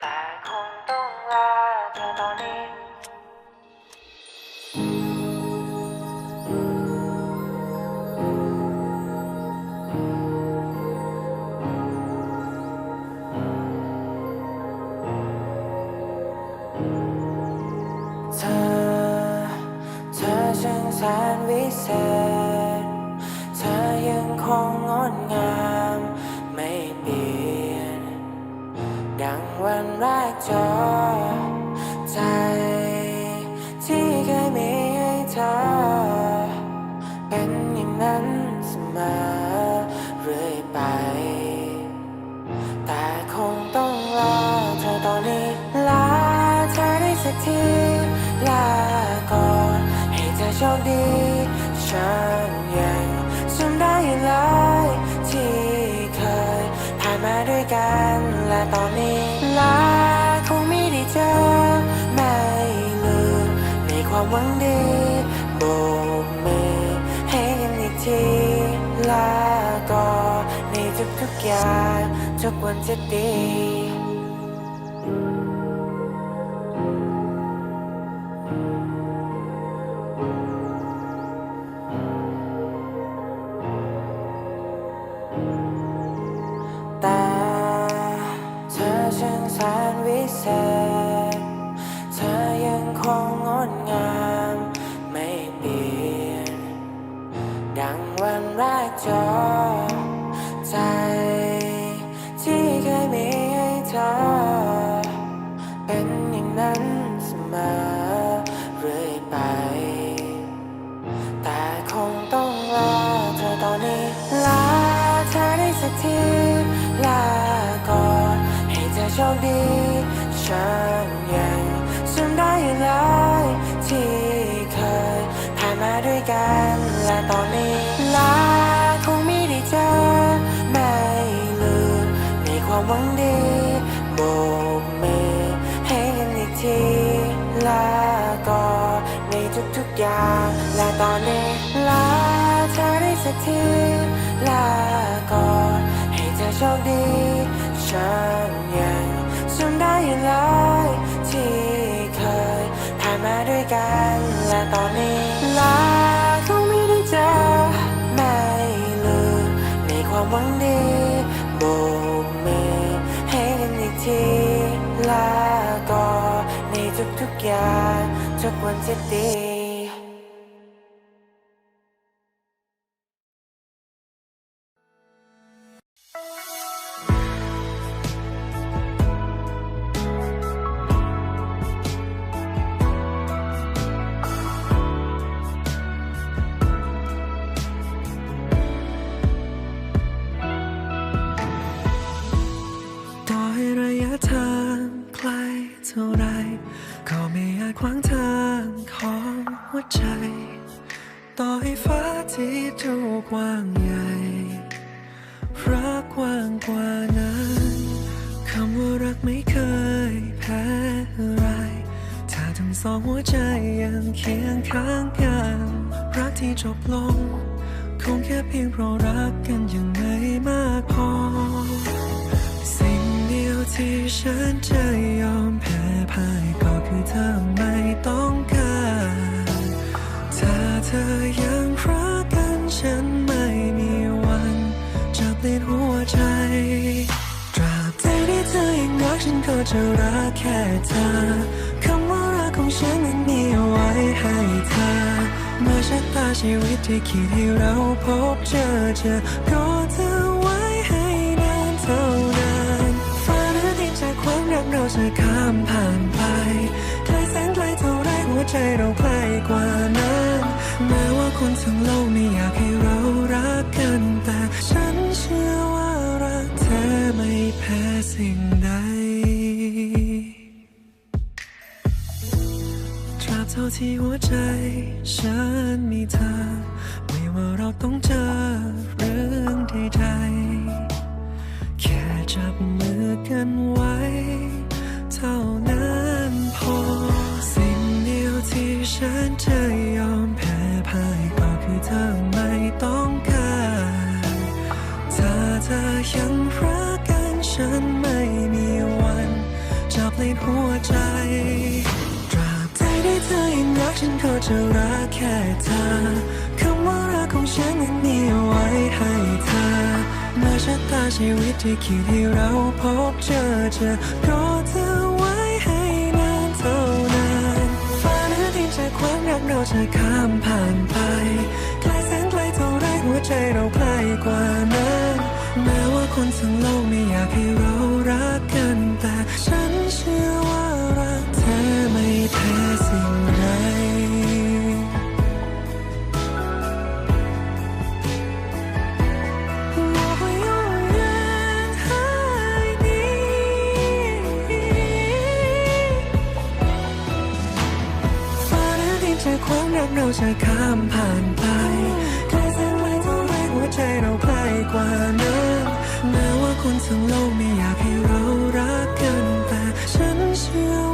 แต่ ทีลาก่อนในทุกๆอย่างทุกวันจะดี โบกมือให้กันอีกทีลาก่อนในทุกๆอย่างและตอนนี้ลาเธอได้สักทีลาก่อนให้เธอโชคดีฉันยังจำได้อยู่เลยที่เคยผ่านมาด้วยกันและตอนนี้ลาคงไม่ได้เจอไม่ลืมในความหวังดีโบกมือ ทีลาก่อนในทุกๆอย่างทุกวันจะดี ยังเคียงข้างกันรักที่จบลง คงแค่เพียงเพราะรักกันยังไม่มากพอ สิ่งเดียวที่ฉันจะยอมแพ้พ่ายก็คือเธอไม่ต้องการถ้าเธอยังรักกันฉันไม่มีวันจะเปลี่ยนหัวใจตราบใดที่เธอยังรักฉันก็จะรักแค่เธอ เธอ เมื่อชะตาชีวิตที่คิดให้เราพบเจอเจอก็เธอไว้ให้นานเท่านั้นฟ้าหรือดินจากความรักเราจะข้ามผ่านไปไกลแสนไกลเท่าไรหัวใจเราใกล้กว่านั้นแม้ว่าคนทั้งโลกไม่อยากให้เรารักกันแต่ฉันเชื่อว่ารักเธอไม่แพ้สิ่ง ท่าที่หัวใจฉันมีเธอ ไม่ว่าเราต้องเจอเรื่องใดๆ แค่จับมือกันไว้ เท่านั้นพอ สิ่งเดียวที่ฉันจะยอมแพ้พ่ายก็คือเธอไม่ต้องการถ้าเธอยังรักกันฉันไม่มีวันจลิดหัวใจ ฉันก็จะรักแค่เธอคำว่ารักของฉันนั้นมีไว้ให้เธอเมื่อชะตาชีวิตที่คิดให้เราพบเจอเจะรอเธอไว้ให้นานเท่านานฟ้าหนือดินจะคว้างรักเราจะข้ามผ่านไปไกลแสนไกลเท่าไรหัวใจเราใกล้กว่านั้นแม้ว่าคนทั้งโลกไม่อยากให้เรา ใจะขวามรักเราจะข้ามผ่านไปไกลแสนไกลเท่าไรหัวใจเราใกล้กว่านั้นแม้ว่าคนทั้งโลกไม่อยากให้เรารักกันแต่ฉันเชื่อ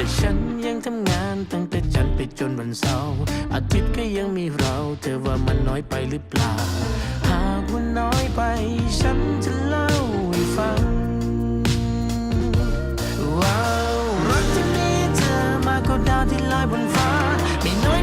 แต่ฉันยังทำงานตั้งแต่จันทร์ไปจนวันเสาร์อาทิตย์ก็ยังมีเรา เธอว่ามันน้อยไปหรือเปล่า หากว่าน้อยไป ฉันจะเล่าให้ฟังว้าวรักที่มีเธอมากกว่าดาวที่ลอยบนฟ้าไม่น้อย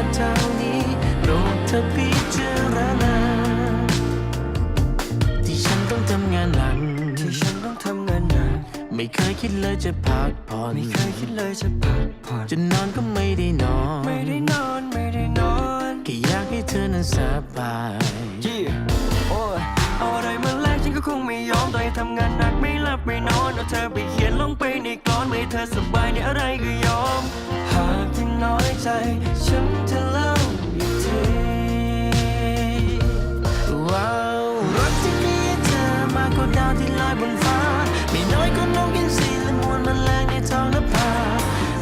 ค่เท่านี้โปรดเธอพิจารณาที่ฉันต้องทำงานหนักที่ฉันต้องทำงานหนักไม่เคยคิดเลยจะพักผ่อนไม่เคยคิดเลยจะพักผ่อนจะนอนก็ไม่ได้นอนไม่ได้นอนไม่ได้นอนแค่อยากให้เธอนั้นสบายยี่ ก็คงไม่ยอมต่อให้ทำงานหนักไม่หลับไม่นอนเอาเธอไปเขียนลงไปในกลอนไม่เธอสบายในอะไรก็ยอม หากที่น้อยใจ ฉันจะเล่าอีกทีว้าวรักที่มีเธอมากกว่าดาวที่ลอยบนฟ้า ไม่น้อยก็นกอินทรีและมวลแมลงในท้องนภา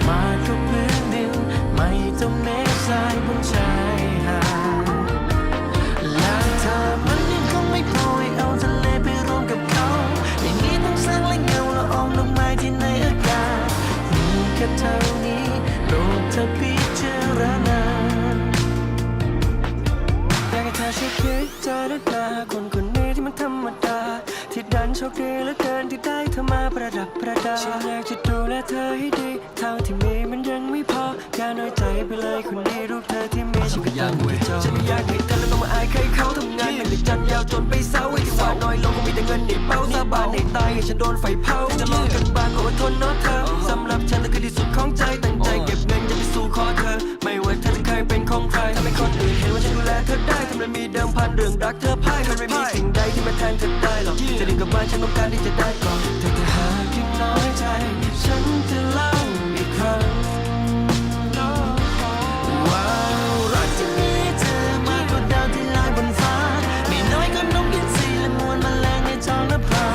มากกพื้นดินไม่เท่าเม็ดทรายบนชาย แค่เท่านี้โปรดเธอพิจารณาอยากให้เธอช่วยคิดเจอด้วยตาคนคนนี้ที่มันธรรมดา ที่ดันโชคดีเหลือเกินที่ได้เธอมาประดับประดาฉันอยากจะดูแลเธอให้ดีเท่าที่มีมันยังไม่พออย่าน้อยใจไปเลยคนดีรูปเธอที่มีฉันก็ยังไม่จบฉันไม่อยากให้เธอแล้วต้องมาอายใครเขาทำงานเป็นเด็กจันทร์ยาวจนไปเศร้าไอ้ที่หวานน้อยลงก็มีแต่เงินในเป้าสาบานในตายให้ฉันโดนไฟเผาจะลองกันบ้างก็อดทนเนาะเธอสำหรับฉันนั่นคือที่สุดของใจตั้งใจเก็บเงิน ที่จะได้ก่อนแต่ถ้าหากยังน้อยใจ ฉันจะเล่าอีกครั้งว่ารักที่มีเธอมากกว่าดาวที่ลอยบนฟ้ามีน้อยก็นกอินทรีและมวลแมลงในท้องนภา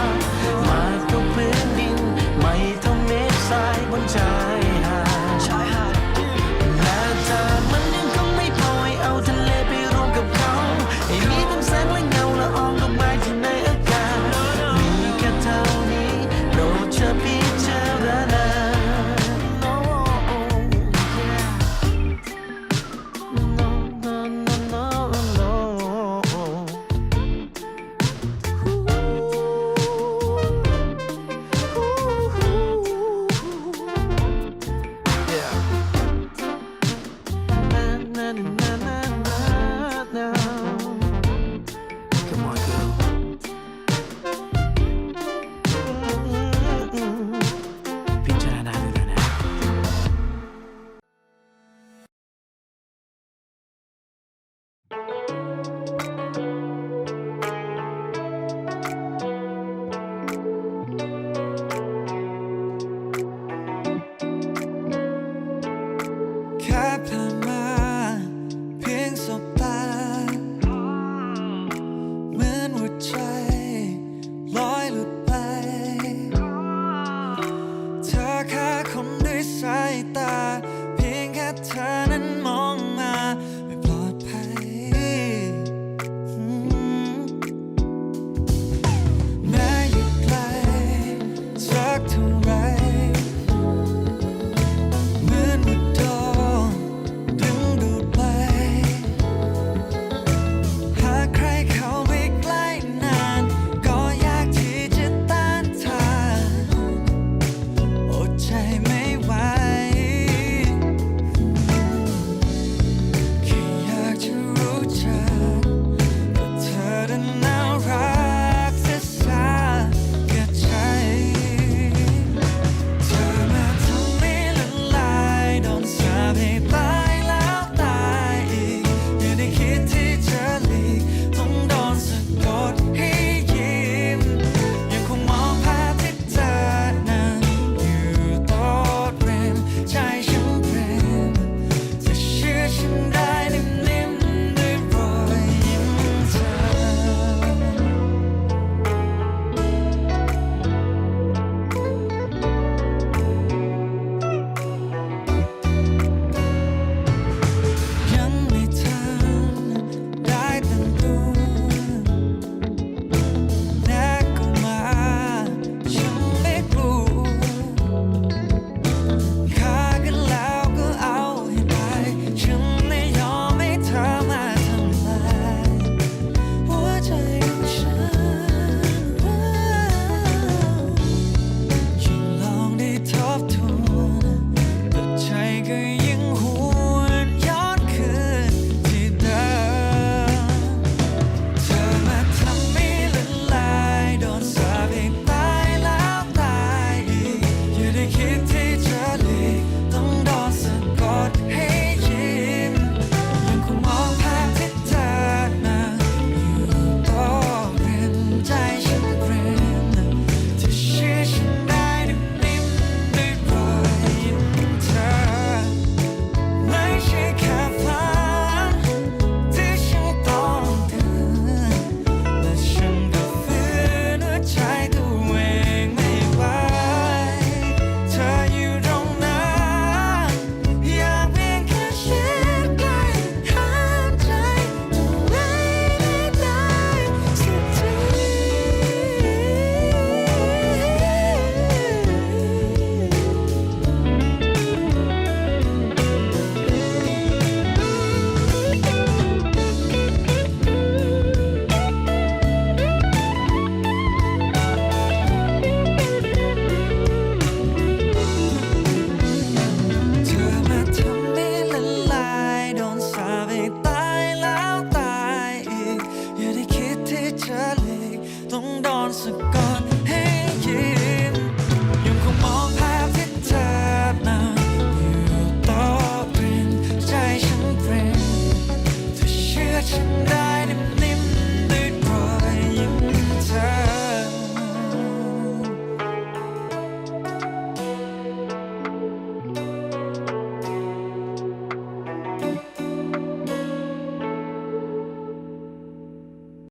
มากกว่าพื้นดิน ไม่เท่าเมฆดทรายบนชาย